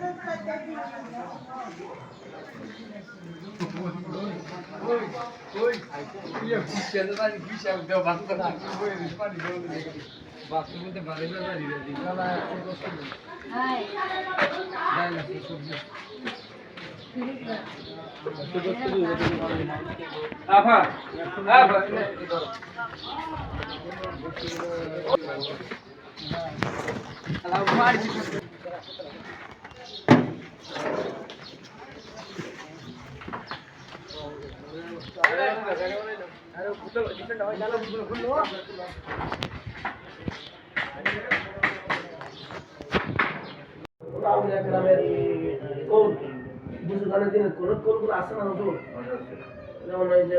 আউলিয়া কেরামের কোন বুঝুগানের যেমন এই যে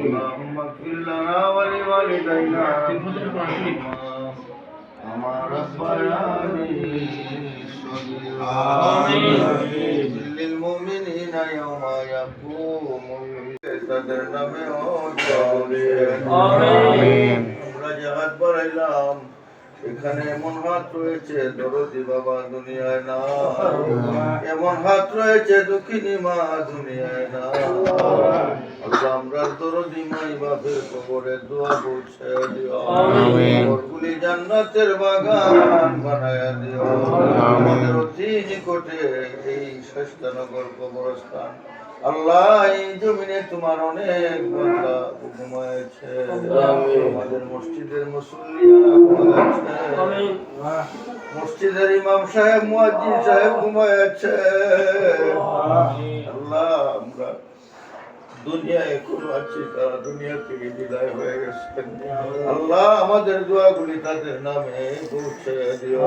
اللهم اغفر لنا ولوالدينا আমার للمؤمنين يوم يقوم তাদের নামে আমরা জাহাজ বাড়াইলাম এখানে এমন হাত রয়েছে দরদি বাবা দুনিয়ায় না। এমন হাত রয়েছে দুঃখিনী মা দুনিয়ায় না। আল্লাহ আমরা দরদি মাই বাপের কবরে দোয়া দিও। কবরগুলি জান্নাতের বাগান বানায়া দিও। আমাদের অতি নিকটে এই শেষনগর কবরস্থান। আল্লাহ এই জমিনে তোমার অনেক বান্দা ঘুমায়েছে। আমাদের মসজিদের মুসল্লিরা মসজিদের ইমাম সাহেব মুয়াজ্জিন সাহেব ঘুমায়েছে। আল্লাহ আমরা দুনিয়ায় এখনও আছি তারা দুনিয়া থেকে বিদায় হয়ে গেছেন আল্লাহ আমাদের দোয়াগুলি তাদের নামে পৌঁছে দিও।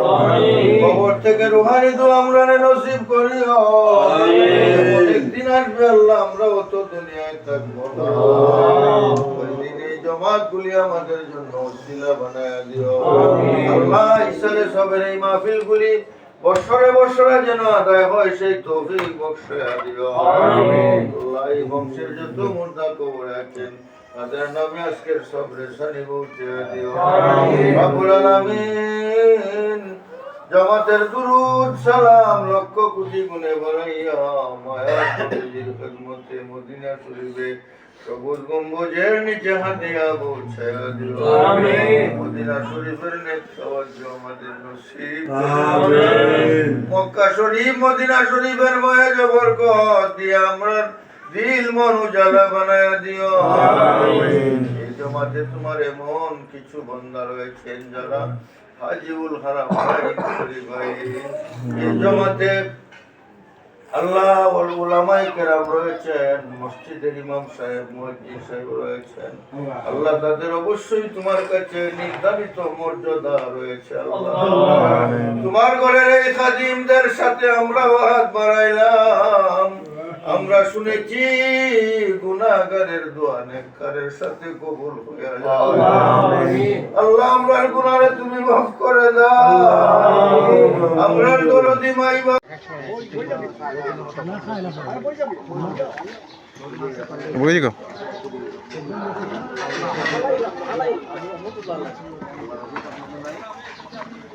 কবর থেকে রুহানি দোয়া আমরা নসিব করিও একদিন আসবে আল্লাহ আমরা অত দুনিয়ায় থাকব না। ওই দিন এই জমাত গুলি আমাদের জন্য উসিলা বানায় দিও। আল্লাহ ঈশ্বরে সবের এই মাহফিল গুলি বছরে বছরে যেন আদায় হয় সেই তৌফিক বক্সে দিও। এই বংশের যত মুর্দা কবরে আছেন। তাদের নামে আজকের সব রেশানি পৌঁছে দিও রাব্বুল আলামিন জগতের দুরুদ সালাম লক্ষ কোটি গুণে বাড়াইয়া মায়া নবীজির খেদমতে মদিনা শরীফে সবুজ গম্বুজের নিচে হাতিয়া পৌঁছে দিও মদিনা শরীফের আমাদের নসিব। মক্কা শরীফ মদিনা শরীফের জবরকত দিয়ে আমরা দিল মন উজালা বানায়া দিও। এই জমাতে তোমার এমন কিছু রয়েছেন যারা হাজিউল হারাম এই জমাতে আল্লাহ ওল উলামায়ে কেরাম রয়েছেন মসজিদের ইমাম সাহেব সাহেব রয়েছেন। আল্লাহ তাদের অবশ্যই তোমার কাছে নির্ধারিত মর্যাদা রয়েছে আল্লাহ। তোমার ঘরের এই খাদিমদের সাথে আমরা হাত বাড়াইলাম। আমরা শুনেছি গুনাহগারের দোয়া নেককারের সাথে কবুল হয়ে যায় আল্লাহ আমরার গুনারে তুমি মাফ করে দাও। আমরার দরদি মাই বুঝি গো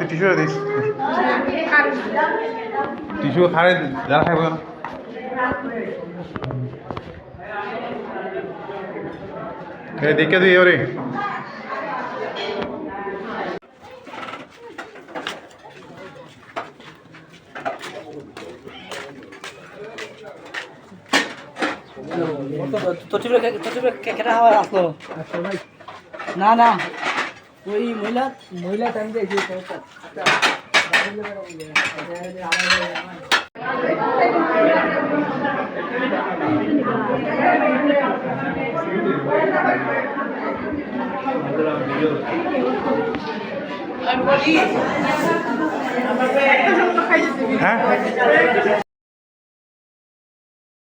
টিস্যু দিস। টিস্যু খারে যারা খাইব না এই দেখে দিই ওরে তোর টিপে তোর টিপে কেটা হাওয়া আসলো না না ওই মহিলা মহিলা টাইম দিয়েছে হ্যাঁ?